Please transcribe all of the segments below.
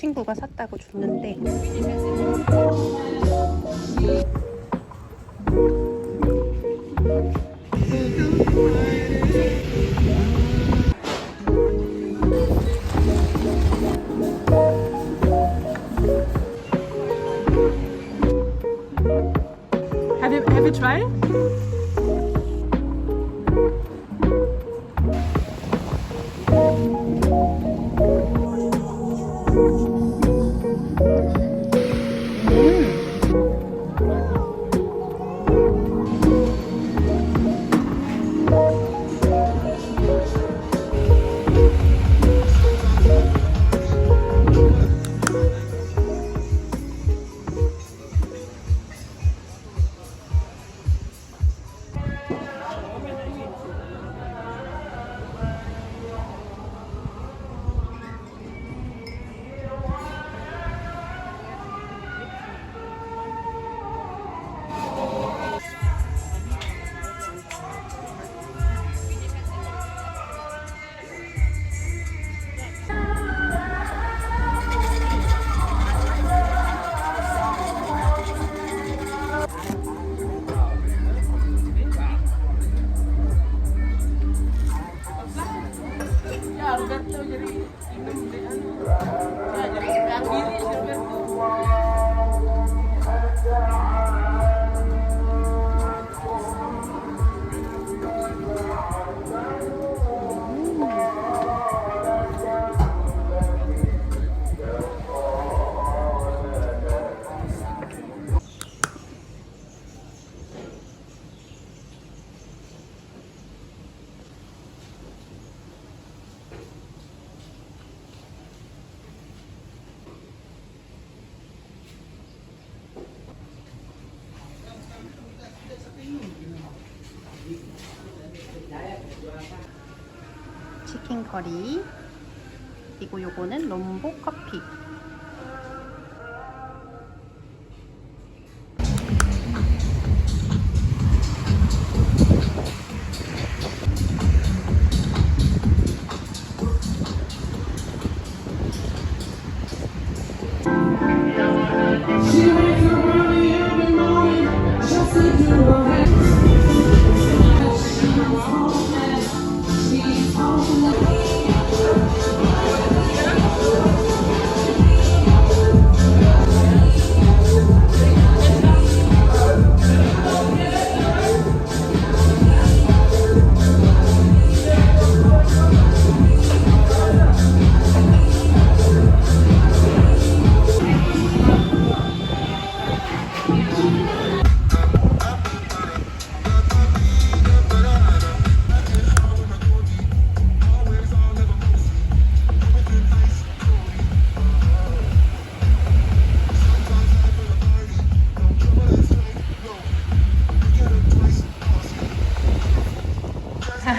친구가 샀다고 줬는데 Have you have you tried? 치킨 커리. 그리고 요거는 롬보 커피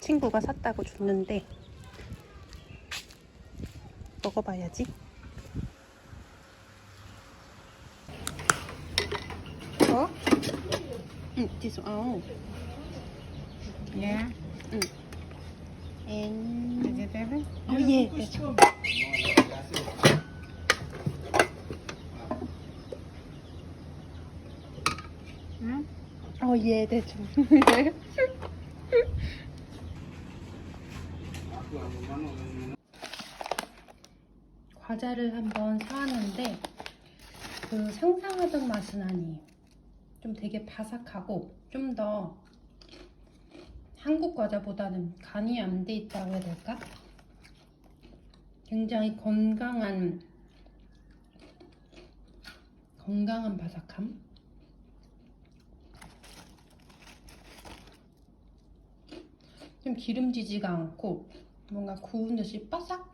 친구가 샀다고 줬는데 먹어봐야지. This. Oh. And Is it heavy? oh yeah, that's one. Hmm? Oh yeah, that's one. 과자를 한번 사왔는데 그 상상하던 맛은 아니에요. 좀 되게 바삭하고 좀 더 한국 과자보다는 간이 안 돼 있다고 해야 될까? 굉장히 건강한 건강한 바삭함. 좀 기름지지가 않고 뭔가 구운 듯이 바삭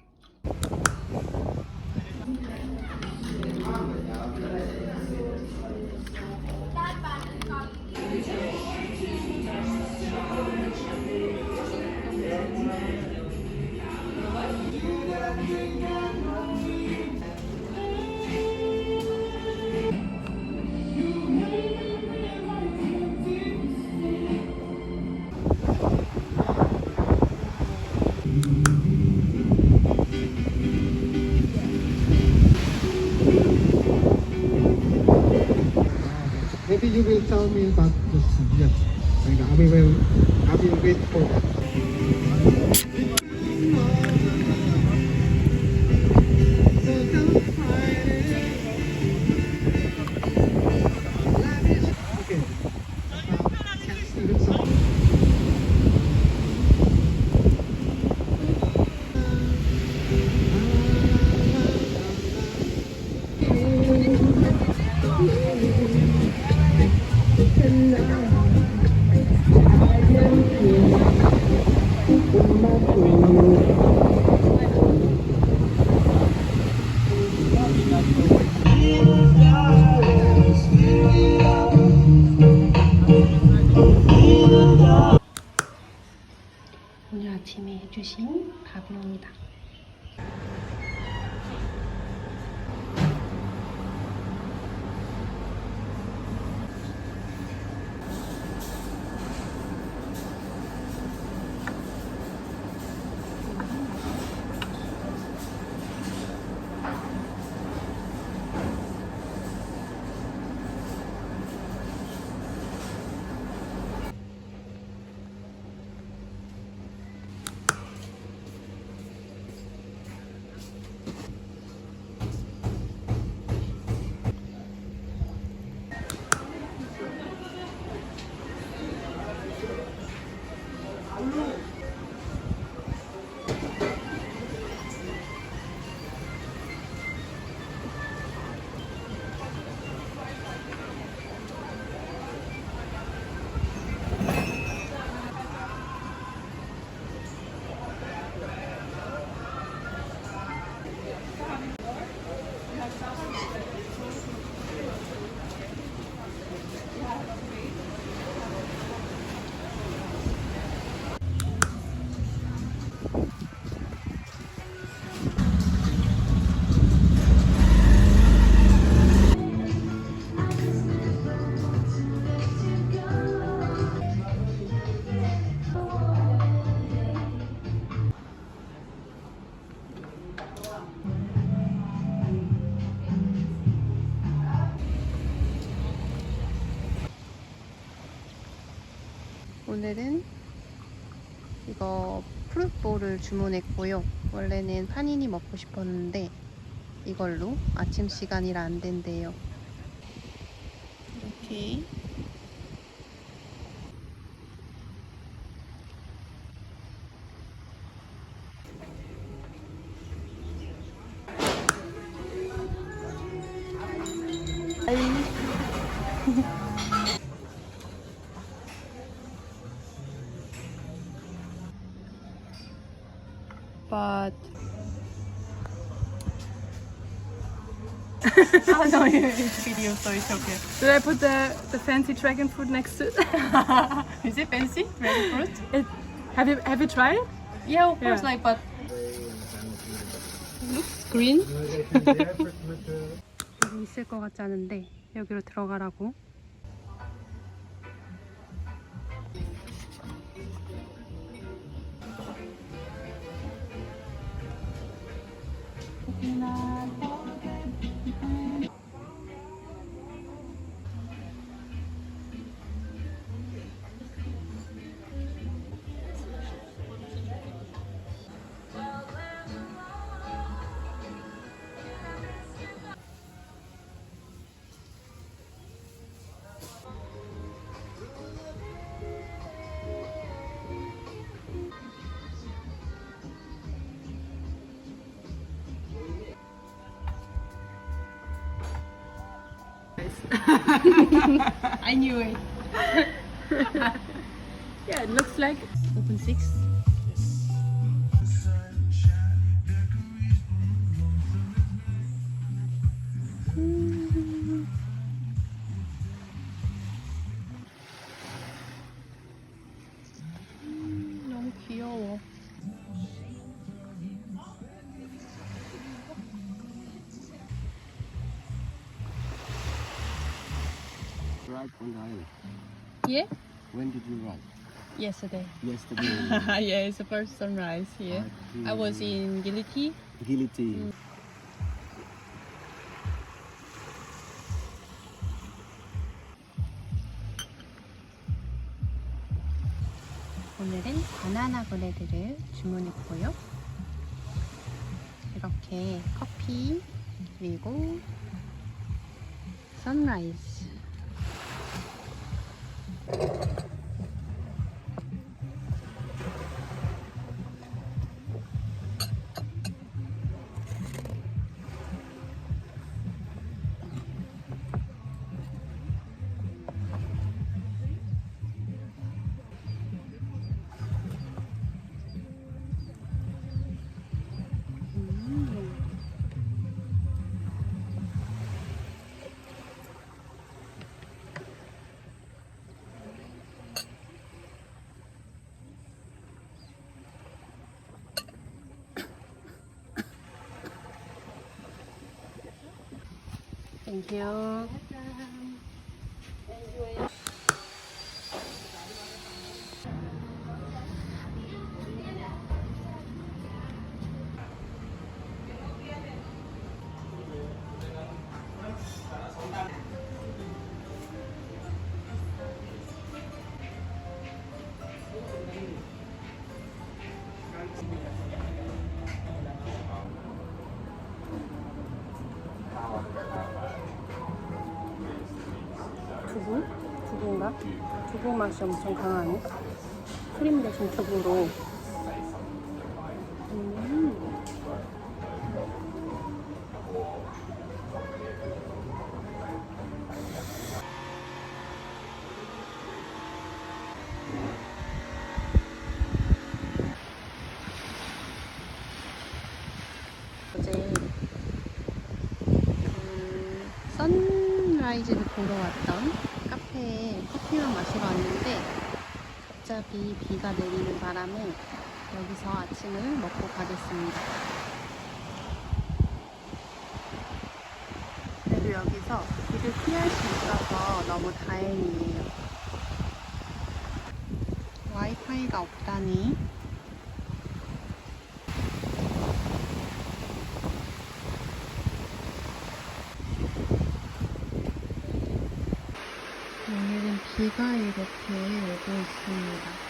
you will tell me about this. Yes. I will, I will wait for that. 오늘 아침에 해주신 밥입니다. 오늘은 이거 프루트볼을 주문했고요. 원래는 파니니 먹고 싶었는데 이걸로 아침 시간이라 안 된대요. 이렇게 but oh no, it's video, so it's okay. Did I put the, the fancy dragon fruit next to it? Is it fancy? Very fruit? it Have you have you tried it? Yeah, of course, Yeah. like, but looks green. 있을 것 같지 않은데 여기로 들어가라고. I knew it. Yeah, it looks like Open six. Yesterday. Yesterday. yeah, it's the first sunrise here. I was in Giliti. Gility. 오늘은 바나나 브레드를 주문했고요. 이렇게 커피 그리고 선라이즈 땡큐 맛이 엄청 강하네. 크림 대신 두부로. 보러 왔던 커피만 마시러 왔는데 갑자기 비가 내리는 바람에 여기서 아침을 먹고 가겠습니다. 그래도 여기서 비를 피할 수 있어서 너무 다행이에요. 와이파이가 없다니. 오늘은 비가 이렇게 오고 있습니다.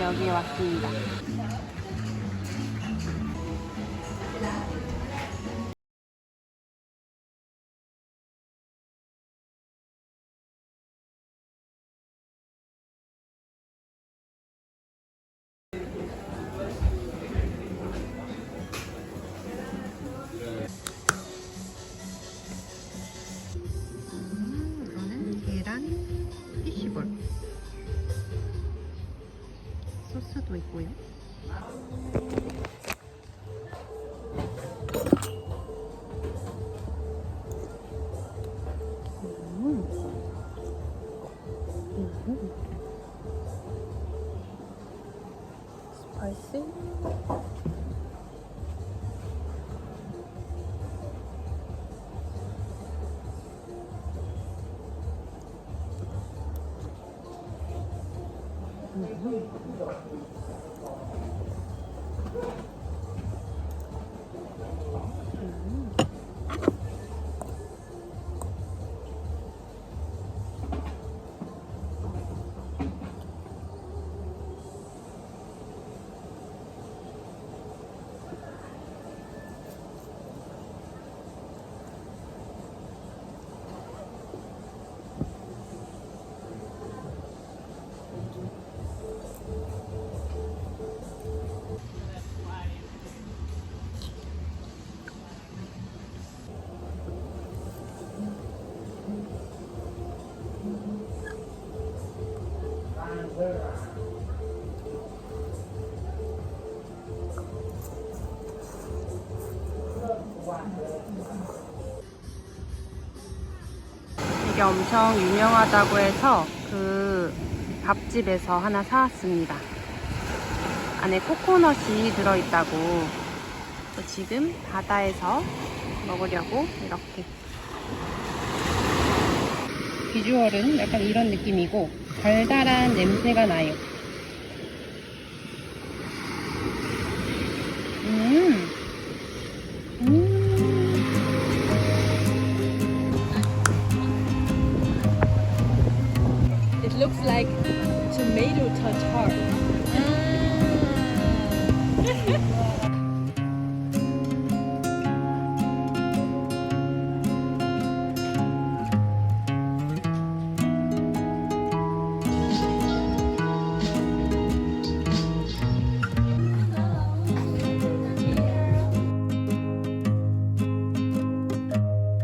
여기에 왔습니다. 있고요. 이게 엄청 유명하다고 해서 그 밥집에서 하나 사왔습니다. 안에 코코넛이 들어있다고. 지금 바다에서 먹으려고 이렇게. 비주얼은 약간 이런 느낌이고 달달한 냄새가 나요. Like tomato tartare.